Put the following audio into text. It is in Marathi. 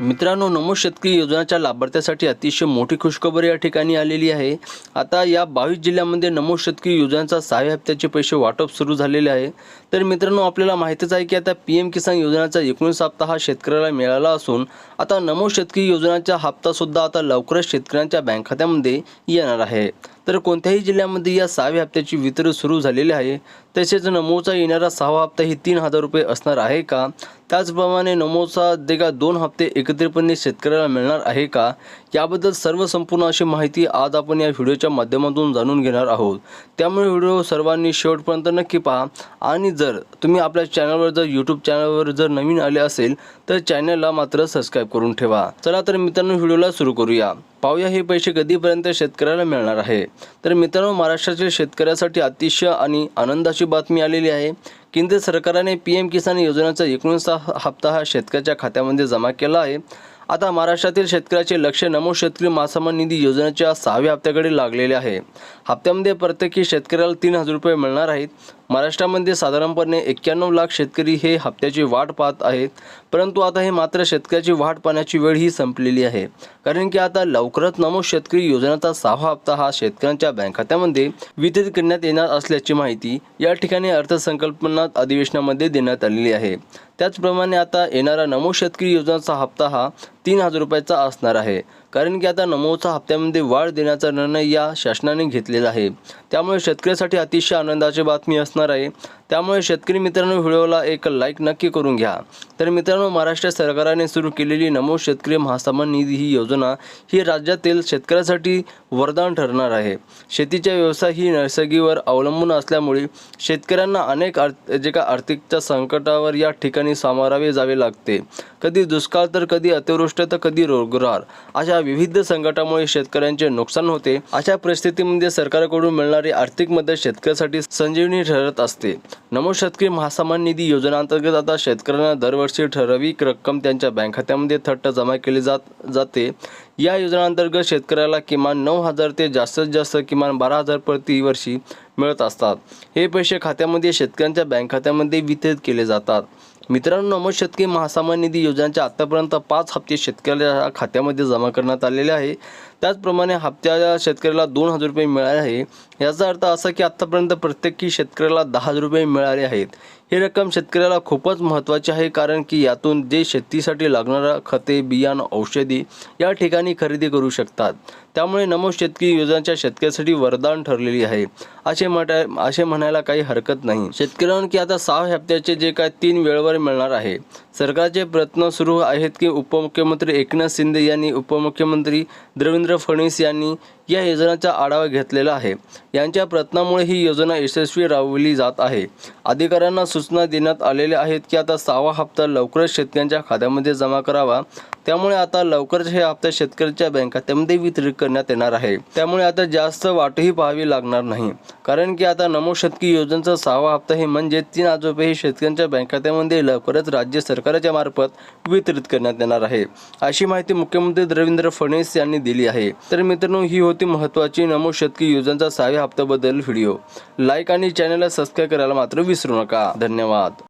मित्रांनो नमो शेतकरी योजनाच्या लाभार्थ्यासाठी अतिशय मोठी खुशखबरी या ठिकाणी आलेली आहे. आता या बावीस जिल्ह्यामध्ये नमो शेतकरी योजनेचा सहाव्या हप्त्याचे पैसे वाटप सुरू झालेले आहे. तर मित्रांनो आपल्याला माहितीच आहे की आता पी एम किसान योजनेचा एकोणीस हप्ता हा शेतकऱ्याला मिळाला असून आता नमो शेतकरी योजनाचा हप्तासुद्धा आता लवकरच शेतकऱ्यांच्या बँक खात्यामध्ये येणार आहे. तर कोणत्याही जिल्ह्यामध्ये या सहाव्या हप्त्याची वितरण सुरू झालेली आहे. तसेच नमोचा येणारा सहावा हप्ता ही तीन हजार रुपये असणार आहे का? त्याचप्रमाणे नमोचा देगा दोन हप्ते एकत्रितपणे शेतकऱ्याला मिळणार आहे का? याबद्दल सर्व संपूर्ण अशी माहिती आज आपण या व्हिडिओच्या माध्यमातून जाणून घेणार आहोत. त्यामुळे व्हिडिओ सर्वांनी शेवटपर्यंत नक्की पहा. आणि जर तुम्ही आपल्या चॅनलवर जर यूट्यूब चॅनलवर जर नवीन आले असेल तर चॅनलला मात्र सबस्क्राईब करून ठेवा. चला तर मित्रांनो व्हिडिओला सुरू करूया. पाहूया हे पैसे कधीपर्यंत शेतकऱ्याला मिळणार आहे. तर मित्रांनो महाराष्ट्रातील शेतकऱ्यासाठी अतिशय आणि आनंदाची बातमी आलेली आहे. केंद्र सरकारने पी एम किसान योजनेचा एकोणीसचा हप्ता हा शेतकऱ्याच्या खात्यामध्ये जमा केला आहे. आता महाराष्ट्रातील शेतकऱ्याचे लक्ष नमो शेतकरी महासमान निधी योजनेच्या सहाव्या हप्त्याकडे लागलेले आहे. हप्त्यामध्ये प्रत्येकी शेतकऱ्याला तीन हजार रुपये मिळणार आहेत. महाराष्ट्रामध्ये साधारणपणे एक्क्याण्णव लाख शेतकरी हे हप्त्याची वाट पाहत आहेत परंतु आता हे मात्र शेतकऱ्याची वाट पाहण्याची वेळ ही संपलेली आहे. कारण की आता लवकरच नमो शेतकरी योजनेचा सहावा हप्ता हा शेतकऱ्यांच्या बँक खात्यामध्ये वितरित करण्यात येणार असल्याची माहिती या ठिकाणी अर्थसंकल्पनात अधिवेशनामध्ये देण्यात आलेली आहे. त्याचप्रमाणे आता येणारा नमो शेतकरी योजनेचा हप्ता हा तीन हजार रुपयाचा असणार आहे. कारण की आता नमोचा हप्त्यामध्ये वाढ देण्याचा निर्णय या शासनाने घेतलेला आहे. त्यामुळे शेतकऱ्यासाठी अतिशय आनंदाची बातमी असणार आहे त्यामुळे शेतकरी मित्रांनो व्हिडिओला एक लाईक नक्की करून घ्या. तर मित्रांनो महाराष्ट्र सरकारने सुरू केलेली नमो शेतकरी महासन्मान निधी ही योजना ही राज्यातील शेतकऱ्यासाठी वरदान ठरणार आहे. शेतीचा व्यवसाय ही नैसर्गिकवर अवलंबून असल्यामुळे शेतकऱ्यांना अनेक आर्थ जे का आर्थिकच्या संकटावर या ठिकाणी सामोरावे जावे लागते. कधी दुष्काळ तर कधी अतिवृष्टी तर कधी रोगरार अशा विविध संकटामुळे शेतकऱ्यांचे नुकसान होते. अशा परिस्थितीमध्ये सरकारकडून मिळणारी आर्थिक मदत शेतकऱ्यासाठी संजीवनी ठरत असते. नमो शेतकरी महासन्मान निधी योजनेअंतर्गत आता शेतकऱ्यांना दरवर्षी ठराविक रक्कम त्यांच्या बँक खात्यामध्ये थट्ट जमा केली जात जाते. या योजनेअंतर्गत शेतकऱ्याला किमान नऊ हजार ते जास्तीत जास्त किमान बारा हजार प्रतिवर्षी मिळत असतात. हे पैसे खात्यामध्ये शेतकऱ्यांच्या बँक खात्यामध्ये वितरित केले जातात. मित्रांनो नमो शेतकरी महासन्मान निधी योजनेच्या आतापर्यंत पाच हप्ते शेतकऱ्याच्या खात्यामध्ये जमा करण्यात आलेले आहे. त्याचप्रमाणे हप्त्याच्या शेतकऱ्याला दोन हजार रुपये मिळाले आहे. याचा अर्थ असा की आत्तापर्यंत प्रत्येकी शेतकऱ्याला दहा हजार रुपये मिळाले आहेत. ही रक्कम शेतकऱ्याला खूपच महत्त्वाची आहे कारण की यातून जे शेतीसाठी लागणारा खते बियाणं औषधी या ठिकाणी खरेदी करू शकतात. त्यामुळे नमो शेतकरी योजनाच्या शेतकऱ्यासाठी वरदान ठरलेली आहे. असे म्हटाय असे म्हणायला काही हरकत नाही. शेतकऱ्यांना की आता सहा हप्त्याचे जे काय तीन वेळेवर मिळणार आहे. सरकारचे प्रयत्न सुरू आहेत की उपमुख्यमंत्री एकनाथ शिंदे यांनी उपमुख्यमंत्री देवेंद्र फडणवीस यांनी या योजनांचा आढावा घेतलेला आहे. यांच्या प्रयत्नामुळे ही योजना यशस्वी राबवली जात आहे. अधिकाऱ्यांना सूचना देण्यात आलेल्या आहेत की आता सहावा हप्ता लवकरच शेतकऱ्यांच्या खात्यामध्ये जमा करावा. त्यामुळे आता लवकरच हे हप्ता शेतकऱ्याच्या बँक खात्यामध्ये वितरित करण्यात येणार आहे. त्यामुळे आता जास्त वाटही पाहावी लागणार नाही. कारण की आता नमो शतकी योजनेचा सहावा हप्ता हे म्हणजे तीन हजार रुपये हे शेतकऱ्यांच्या बँक खात्यामध्ये लवकरच राज्य सरकारच्या मार्फत वितरित करण्यात येणार आहे. अशी माहिती मुख्यमंत्री देवेंद्र फडणवीस यांनी दिली आहे. तर मित्रांनो ही होती महत्त्वाची नमो शतकी योजनेचा सहाव्या हप्त्याबद्दल व्हिडिओ. लाईक आणि चॅनलला सबस्क्राईब करायला मात्र विसरू नका. धन्यवाद.